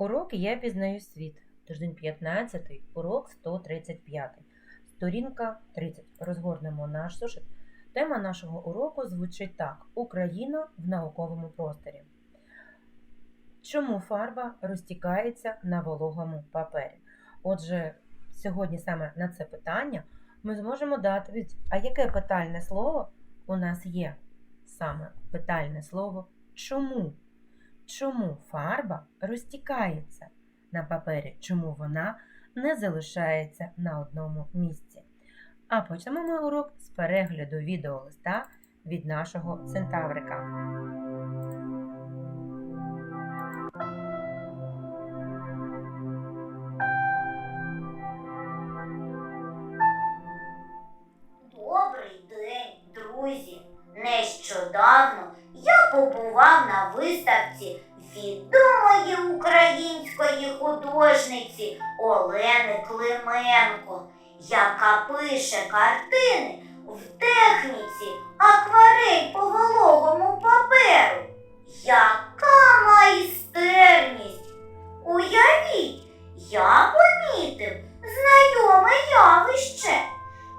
Урок Я пізнаю світ. Тиждень 15, урок 135. Сторінка 30. Розгорнемо наш зошит. Тема нашого уроку звучить так: Україна в науковому просторі. Чому фарба розтікається на вологому папері? Отже, сьогодні саме на це питання ми зможемо дати від. А яке питальне слово у нас є? Саме питальне слово чому? Чому фарба розтікається на папері? Чому вона не залишається на одному місці? А почнемо ми урок з перегляду відеолиста від нашого центаврика. Яка пише картини в техніці акварель по вологому паперу. Яка майстерність! Уявіть, я помітив знайоме явище.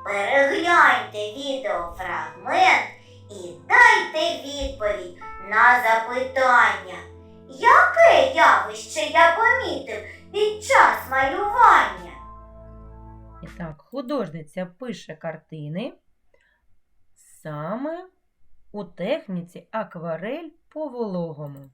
Перегляньте відеофрагмент і дайте відповідь на запитання, яке явище я помітив під час малювання? І так, художниця пише картини саме у техніці акварель по вологому.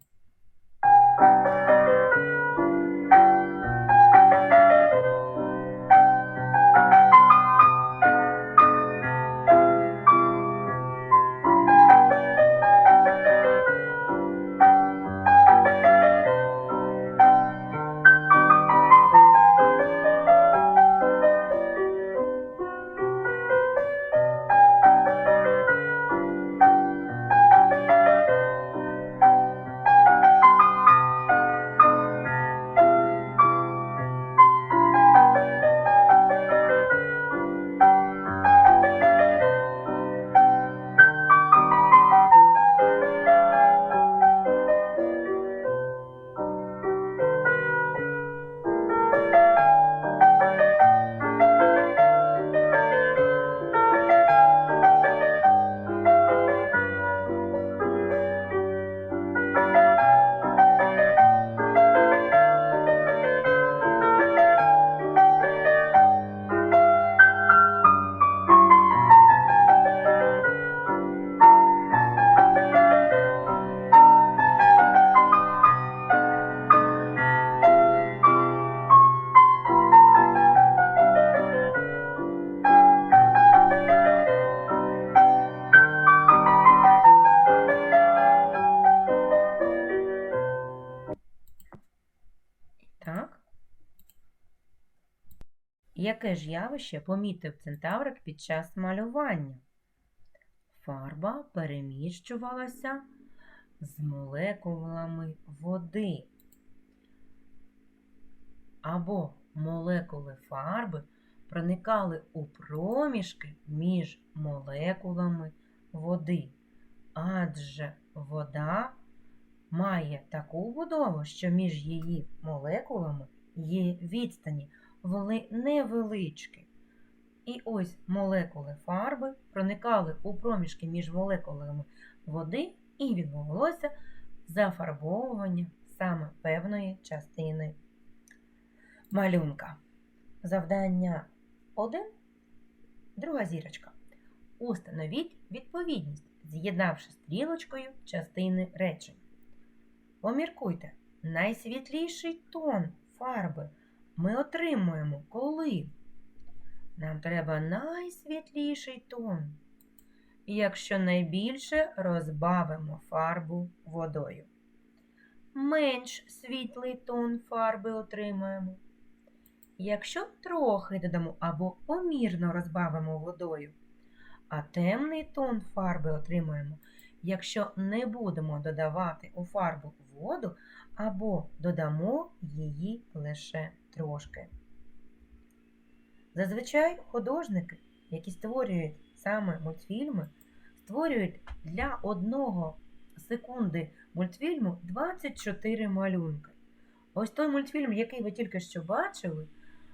Яке ж явище помітив центаврик під час малювання? Фарба переміщувалася з молекулами води. Або молекули фарби проникали у проміжки між молекулами води. Адже вода має таку будову, що між її молекулами є відстані, вони невеличкі. І ось молекули фарби проникали у проміжки між молекулами води і відбувалося зафарбовування саме певної частини малюнка. Завдання 1. Друга зірочка. Установіть відповідність, з'єднавши стрілочкою частини речень. Поміркуйте, найсвітліший тон фарби ми отримуємо коли? Нам треба найсвітліший тон. Якщо найбільше розбавимо фарбу водою. Менш світлий тон фарби отримаємо. Якщо трохи додамо або помірно розбавимо водою, а темний тон фарби отримаємо, якщо не будемо додавати у фарбу воду або додамо її лише трошки. Зазвичай художники, які створюють саме мультфільми, створюють для одного секунди мультфільму 24 малюнки. Ось той мультфільм, який ви тільки що бачили,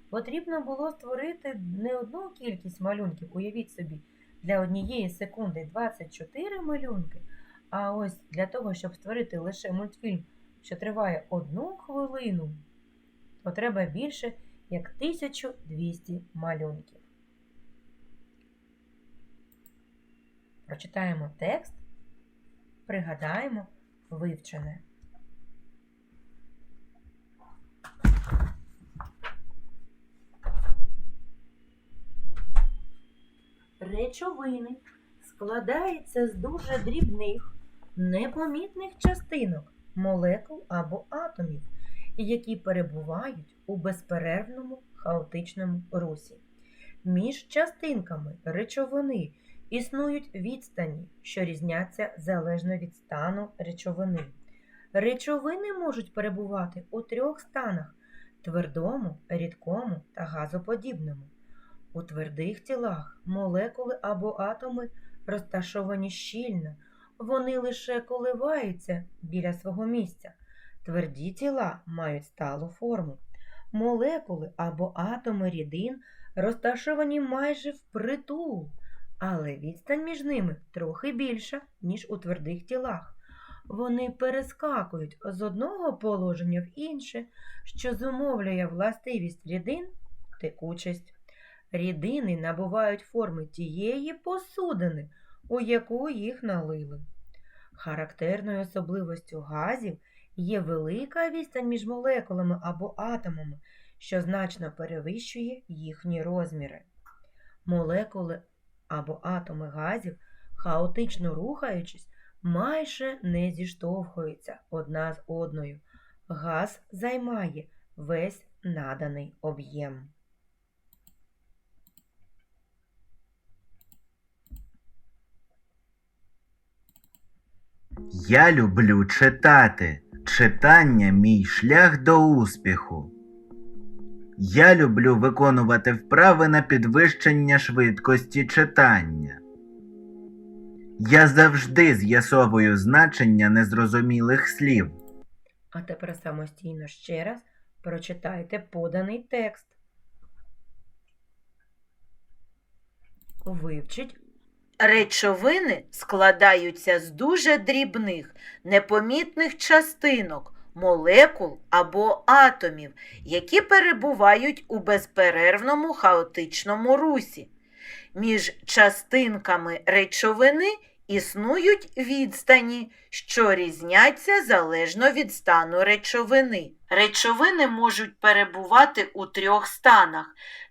потрібно було створити не одну кількість малюнків, уявіть собі, для однієї секунди 24 малюнки. А ось для того, щоб створити лише мультфільм, що триває одну хвилину, то треба більше як 1200 малюнків. Прочитаємо текст, пригадаємо вивчене. Речовини складаються з дуже дрібних, непомітних частинок, молекул або атомів, які перебувають у безперервному хаотичному русі. Між частинками речовини існують відстані, що різняться залежно від стану речовини. Речовини можуть перебувати у трьох станах твердому, рідкому та газоподібному. У твердих тілах молекули або атоми розташовані щільно, вони лише коливаються біля свого місця. Тверді тіла мають сталу форму. Молекули або атоми рідин розташовані майже впритул, але відстань між ними трохи більша, ніж у твердих тілах. Вони перескакують з одного положення в інше, що зумовлює властивість рідин текучість. Рідини набувають форми тієї посудини, у яку їх налили. Характерною особливостю газів є велика відстань між молекулами або атомами, що значно перевищує їхні розміри. Молекули або атоми газів, хаотично рухаючись, майже не зіштовхуються одна з одною. Газ займає весь наданий об'єм. Я люблю читати. Читання мій шлях до успіху. Я люблю виконувати вправи на підвищення швидкості читання. Я завжди з'ясовую значення незрозумілих слів. А тепер самостійно ще раз прочитайте поданий текст. Вивчіть Речовини складаються з дуже дрібних, непомітних частинок, молекул або атомів, які перебувають у безперервному хаотичному русі. Між частинками речовини існують відстані, що різняться залежно від стану речовини. Речовини можуть перебувати у трьох станах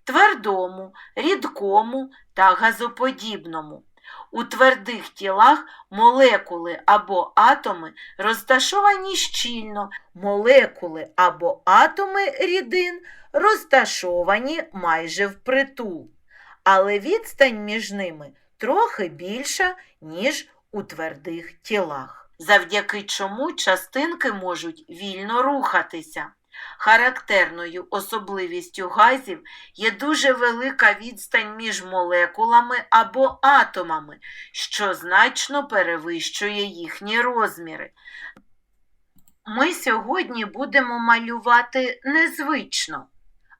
твердому, рідкому та газоподібному. У твердих тілах молекули або атоми розташовані щільно, молекули або атоми рідин розташовані майже впритул, але відстань між ними трохи більша, ніж у твердих тілах, завдяки чому частинки можуть вільно рухатися. Характерною особливістю газів є дуже велика відстань між молекулами або атомами, що значно перевищує їхні розміри. Ми сьогодні будемо малювати незвично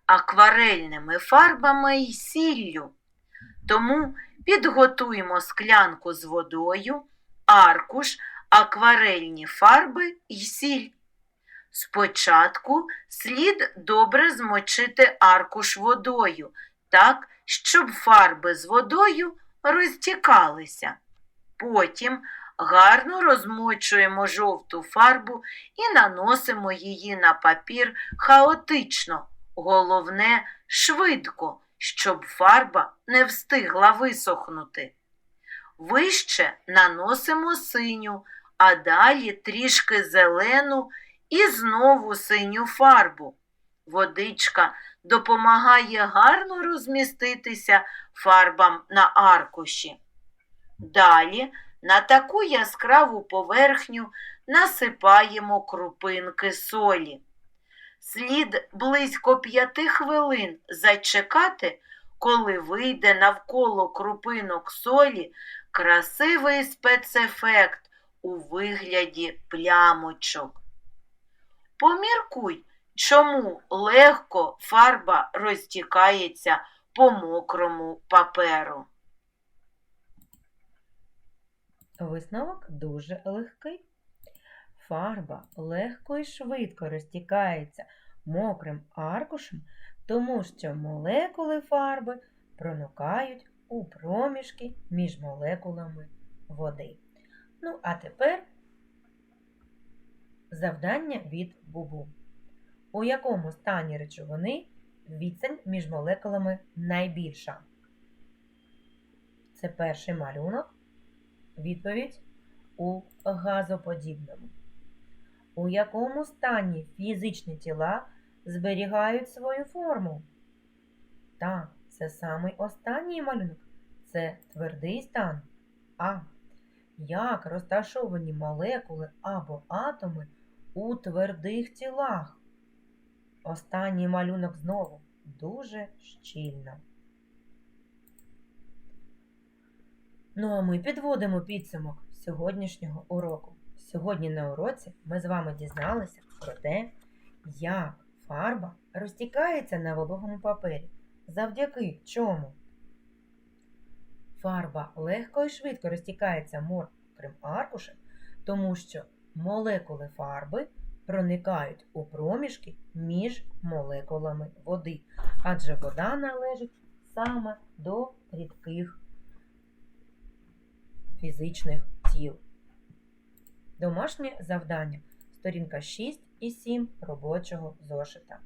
акварельними фарбами й сіллю. Тому підготуємо склянку з водою, аркуш, акварельні фарби й сіль. Спочатку слід добре змочити аркуш водою, так, щоб фарби з водою розтікалися. Потім гарно розмочуємо жовту фарбу і наносимо її на папір хаотично, головне швидко, щоб фарба не встигла висохнути. Вище наносимо синю, а далі трішки зелену і знову синю фарбу. Водичка допомагає гарно розміститися фарбам на аркуші. Далі на таку яскраву поверхню насипаємо крупинки солі. Слід близько п'яти хвилин зачекати, коли вийде навколо крупинок солі красивий спецефект у вигляді плямочок. Поміркуй, Чому легко фарба розтікається по мокрому паперу? Висновок дуже легкий. Фарба легко і швидко розтікається мокрим аркушем, тому що молекули фарби проникають у проміжки між молекулами води. Ну, а тепер завдання від Бубу. У якому стані речовини відстань між молекулами найбільша? Це перший малюнок. Відповідь у газоподібному. У якому стані фізичні тіла зберігають свою форму? Так, це самий останній малюнок. Це твердий стан. А. Як розташовані молекули або атоми у твердих тілах? Останній малюнок знову дуже щільно. Ну а ми підводимо підсумок сьогоднішнього уроку. Сьогодні на уроці ми з вами дізналися про те, як фарба розтікається на вологому папері. Завдяки чому? Фарба легко і швидко розтікається мокрим аркушем, тому що молекули фарби проникають у проміжки між молекулами води, адже вода належить саме до рідких фізичних тіл. Домашнє завдання. Сторінка 6 і 7 робочого зошита.